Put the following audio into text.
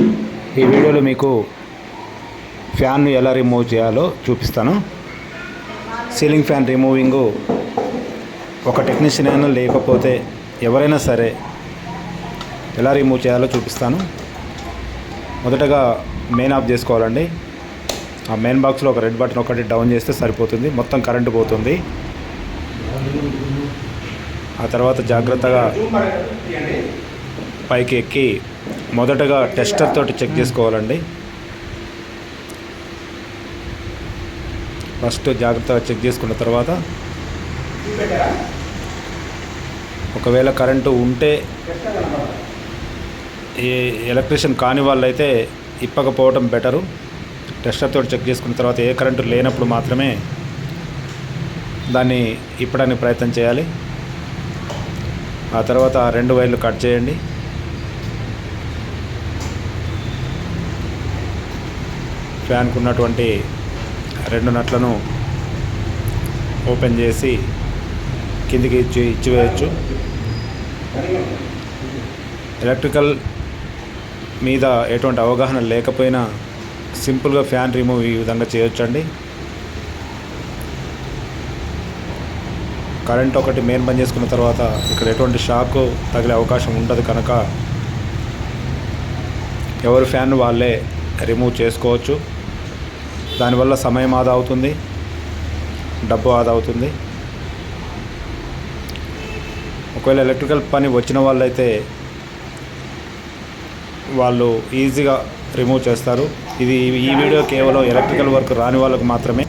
ఈ వీడియోలో మీకు ఫ్యాన్ను ఎలా రిమూవ్ చేయాలో చూపిస్తాను. సీలింగ్ ఫ్యాన్ రిమూవింగ్ ఒక టెక్నీషియన్ అయినా లేకపోతే ఎవరైనా సరే ఎలా రిమూవ్ చేయాలో చూపిస్తాను. మొదటగా మెయిన్ ఆఫ్ చేసుకోవాలండి. ఆ మెయిన్ బాక్స్లో ఒక రెడ్ బటన్ ఒకటి డౌన్ చేస్తే సరిపోతుంది. మొత్తం కరెంటు పోతుంది. ఆ తర్వాత జాగ్రత్తగా పైకి ఎక్కి మొదటగా టెస్టర్ తోటి చెక్ చేసుకోవాలండి. ఫస్ట్ జాగ్రత్తగా చెక్ చేసుకున్న తర్వాత ఒకవేళ కరెంటు ఉంటే ఈ ఎలక్ట్రీషియన్ కాని వాళ్ళైతే ఇప్పకపోవటం బెటరు. టెస్టర్ తోటి చెక్ చేసుకున్న తర్వాత ఏ కరెంటు లేనప్పుడు మాత్రమే దాన్ని ఇప్పడానికి ప్రయత్నం చేయాలి. ఆ తర్వాత రెండు వైర్లు కట్ చేయండి. ఫ్యాన్కు ఉన్నటువంటి రెండు నట్లను ఓపెన్ చేసి కిందికి ఇచ్చి ఇచ్చివేయచ్చు. ఎలక్ట్రికల్ మీద ఎటువంటి అవగాహన లేకపోయినా సింపుల్గా ఫ్యాన్ రిమూవ్ ఈ విధంగా చేయొచ్చండి. కరెంట్ ఒకటి మెయిన్ బంద్ చేసుకున్న తర్వాత ఇక్కడ ఎటువంటి షాక్ తగిలే అవకాశం ఉండదు కనుక ఎవరి ఫ్యాన్ వాళ్ళే రిమూవ్ చేసుకోవచ్చు. దానివల్ల సమయం ఆదా అవుతుంది. డబ్బు ఆదా అవుతుంది. ఒకవేళ ఎలక్ట్రికల్ పని వచ్చిన వాళ్ళైతే వాళ్ళు ఈజీగా రిమూవ్ చేస్తారు. ఇది ఈ వీడియో కేవలం ఎలక్ట్రికల్ వర్క్ రాని వాళ్ళకు మాత్రమే.